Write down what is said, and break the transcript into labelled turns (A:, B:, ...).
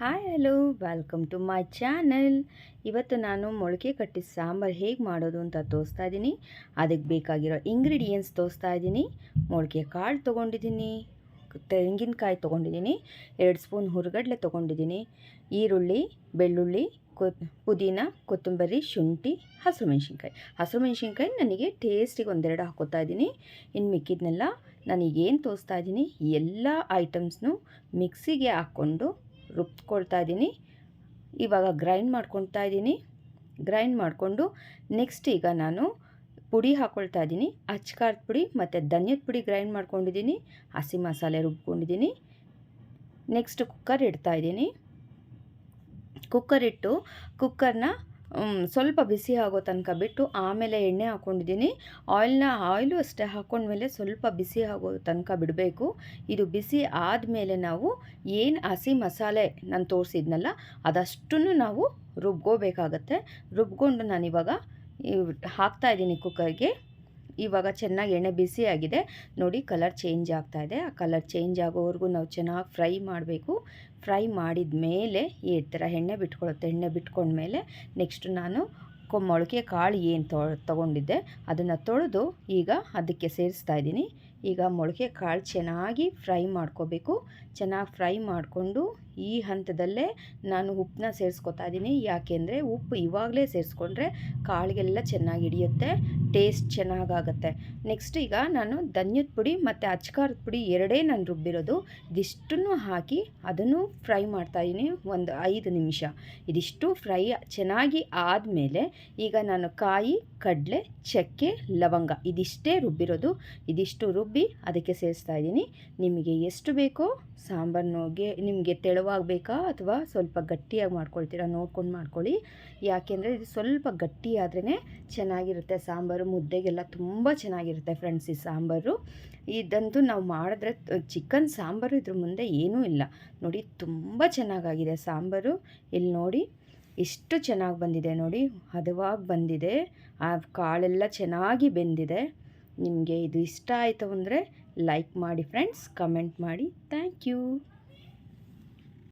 A: Hi hello welcome to my channel ಇವತ್ತು ನಾನು ಮೊಳಕೆ ಕಟ್ಟಿದ ಸಾಂಬಾರು ಹೇಗೆ ಮಾಡೋದು ಅಂತ ತೋರಿಸ್ತಾ ಇದ್ದೀನಿ ಅದಕ್ಕೆ ಬೇಕಾಗಿರೋ ಇಂಗ್ರೀಡಿಯೆಂಟ್ಸ್ ತೋರಿಸ್ತಾ ಇದ್ದೀನಿ ಮೊಳಕೆ ಕಾಳು ತೊಗೊಂಡಿದ್ದೀನಿ ತೆಂಗಿನಕಾಯಿ ತೊಗೊಂಡಿದ್ದೀನಿ ಎರಡು ಸ್ಪೂನ್ ಹುರುಗಡ್ಲೆ ತೊಗೊಂಡಿದ್ದೀನಿ ಈರುಳ್ಳಿ, ಬೆಳ್ಳುಳ್ಳಿ ಕೊ ಪುದೀನ, ಕೊತ್ತಂಬರಿ, ಶುಂಠಿ, ಹಸಿರು ಮೆಣಸಿನ್ಕಾಯಿ. ಹಸಿರು ಮೆಣಸಿನ್ಕಾಯಿ ನನಗೆ ಟೇಸ್ಟಿಗೆ ಒಂದೆರಡು ಹಾಕೋತಾ ಇದ್ದೀನಿ ಇನ್ನು ಮಿಕ್ಕಿದ್ನೆಲ್ಲ ನನಗೇನು ತೋರಿಸ್ತಾ ಇದ್ದೀನಿ ಎಲ್ಲ ಐಟಮ್ಸ್ನು ಮಿಕ್ಸಿಗೆ ಹಾಕ್ಕೊಂಡು ರುಬ್ಕೊಳ್ತಾ ಇದ್ದೀನಿ. ಇವಾಗ ಗ್ರೈಂಡ್ ಮಾಡ್ಕೊಳ್ತಾ ಇದ್ದೀನಿ. ಗ್ರೈಂಡ್ ಮಾಡಿಕೊಂಡು ನೆಕ್ಸ್ಟ್ ಈಗ ನಾನು ಪುಡಿ ಹಾಕ್ಕೊಳ್ತಾ ಇದ್ದೀನಿ. ಅಚ್ಕಾರದ ಪುಡಿ ಮತ್ತು ಧನ್ಯದ ಪುಡಿ ಗ್ರೈಂಡ್ ಮಾಡ್ಕೊಂಡಿದ್ದೀನಿ. ಹಸಿ ಮಸಾಲೆ ರುಬ್ಕೊಂಡಿದ್ದೀನಿ. ನೆಕ್ಸ್ಟ್ ಕುಕ್ಕರ್ ಇಡ್ತಾ ಇದ್ದೀನಿ. ಕುಕ್ಕರ್ ಇಟ್ಟು ಕುಕ್ಕರ್ನ ಸ್ವಲ್ಪ ಬಿಸಿ ಆಗೋ ತನಕ ಬಿಟ್ಟು ಆಮೇಲೆ ಎಣ್ಣೆ ಹಾಕ್ಕೊಂಡಿದ್ದೀನಿ ಆಯಿಲ್ನ, ಆಯಿಲು ಅಷ್ಟೇ ಹಾಕ್ಕೊಂಡ್ಮೇಲೆ ಸ್ವಲ್ಪ ಬಿಸಿ ಆಗೋ ತನಕ ಬಿಡಬೇಕು. ಇದು ಬಿಸಿ ಆದಮೇಲೆ ನಾವು ಏನು ಹಸಿ ಮಸಾಲೆ ನಾನು ತೋರಿಸಿದ್ನಲ್ಲ, ಅದಷ್ಟನ್ನು ನಾವು ರುಬ್ಕೋಬೇಕಾಗತ್ತೆ ರುಬ್ಕೊಂಡು ನಾನಿವಾಗ ಹಾಕ್ತಾಯಿದ್ದೀನಿ ಕುಕ್ಕರ್ಗೆ ಇವಾಗ ಚೆನ್ನಾಗಿ ಎಣ್ಣೆ ಬಿಸಿ ಆಗಿದೆ. ನೋಡಿ ಕಲರ್ ಚೇಂಜ್ ಆಗ್ತಾ ಇದೆ. ಆ ಕಲರ್ ಚೇಂಜ್ ಆಗೋವರೆಗೂ ನಾವು ಚೆನ್ನಾಗಿ ಫ್ರೈ ಮಾಡಬೇಕು. ಫ್ರೈ ಮಾಡಿದ ಮೇಲೆ ಈ ಥರ ಎಣ್ಣೆ ಬಿಟ್ಕೊಳ್ಳುತ್ತೆ ಎಣ್ಣೆ ಬಿಟ್ಕೊಂಡ್ಮೇಲೆ ನೆಕ್ಸ್ಟ್ ನಾನು ಮೊಳಕೆ ಕಾಳು ಏನು ತೊಗೊಂಡಿದ್ದೆ. ಅದನ್ನು ತೊಳೆದು ಈಗ ಅದಕ್ಕೆ ಸೇರಿಸ್ತಾ ಇದ್ದೀನಿ. ಈಗ ಮೊಳಕೆ ಕಾಳು ಚೆನ್ನಾಗಿ ಫ್ರೈ ಮಾಡ್ಕೋಬೇಕು. ಚೆನ್ನಾಗಿ ಫ್ರೈ ಮಾಡಿಕೊಂಡು ಈ ಹಂತದಲ್ಲೇ ನಾನು ಉಪ್ಪನ್ನ ಸೇರಿಸ್ಕೊತಾ ಇದ್ದೀನಿ ಯಾಕೆಂದರೆ ಉಪ್ಪು ಇವಾಗಲೇ ಸೇರಿಸ್ಕೊಂಡ್ರೆ ಕಾಳಿಗೆಲ್ಲ ಚೆನ್ನಾಗಿ ಹಿಡಿಯುತ್ತೆ, ಟೇಸ್ಟ್ ಚೆನ್ನಾಗಾಗತ್ತೆ ನೆಕ್ಸ್ಟ್ ಈಗ ನಾನು ಧನ್ಯದ ಪುಡಿ ಮತ್ತು ಅಚ್ಕಾರದ ಪುಡಿ ಎರಡೇ ನಾನು ರುಬ್ಬಿರೋದು. ಇದಿಷ್ಟನ್ನು ಹಾಕಿ ಅದನ್ನು ಫ್ರೈ ಮಾಡ್ತಾಯಿದ್ದೀನಿ ಒಂದು ಐದು ನಿಮಿಷ. ಇದಿಷ್ಟು ಫ್ರೈ ಚೆನ್ನಾಗಿ ಆದಮೇಲೆ ಈಗ ನಾನು ಕಾಯಿ ಕಡಲೆ, ಚಕ್ಕೆ, ಲವಂಗ ಇದಿಷ್ಟೇ ರುಬ್ಬಿರೋದು. ಇದಿಷ್ಟು ರುಬ್ಬಿ ಅದಕ್ಕೆ ಸೇರಿಸ್ತಾ ಇದ್ದೀನಿ. ನಿಮಗೆ ಎಷ್ಟು ಬೇಕೋ ಸಾಂಬಾರ್ನೋಗೆ ನಿಮಗೆ ತೆಳುವಾಗಬೇಕಾ ಅಥವಾ ಸ್ವಲ್ಪ ಗಟ್ಟಿಯಾಗಿ ಮಾಡ್ಕೊಳ್ತೀರಾ ನೋಡ್ಕೊಂಡು ಮಾಡ್ಕೊಳ್ಳಿ. ಯಾಕೆಂದರೆ ಇದು ಸ್ವಲ್ಪ ಗಟ್ಟಿ ಆದ್ರೇ ಚೆನ್ನಾಗಿರುತ್ತೆ ಸಾಂಬಾರು. ಮುದ್ದೆಗೆಲ್ಲ ತುಂಬ ಚೆನ್ನಾಗಿರುತ್ತೆ ಫ್ರೆಂಡ್ಸ್ ಈ ಸಾಂಬಾರು. ಇದಂತೂ ನಾವು ಮಾಡಿದ್ರೆ ಚಿಕನ್ ಸಾಂಬಾರು ಇದ್ರ ಮುಂದೆ ಏನೂ ಇಲ್ಲ. ನೋಡಿ, ತುಂಬ ಚೆನ್ನಾಗಾಗಿದೆ ಸಾಂಬಾರು. ಇಲ್ಲಿ ನೋಡಿ. ಎಷ್ಟು ಚೆನ್ನಾಗಿ ಬಂದಿದೆ ನೋಡಿ, ಹದವಾಗಿ ಬಂದಿದೆ. ಆ ಕಾಳೆಲ್ಲ ಚೆನ್ನಾಗಿ ಬೆಂದಿದೆ. ನಿಮಗೆ ಇದು ಇಷ್ಟ ಆಯಿತು ಅಂದರೆ ಲೈಕ್ ಮಾಡಿ ಫ್ರೆಂಡ್ಸ್ ಕಮೆಂಟ್ ಮಾಡಿ. Thank you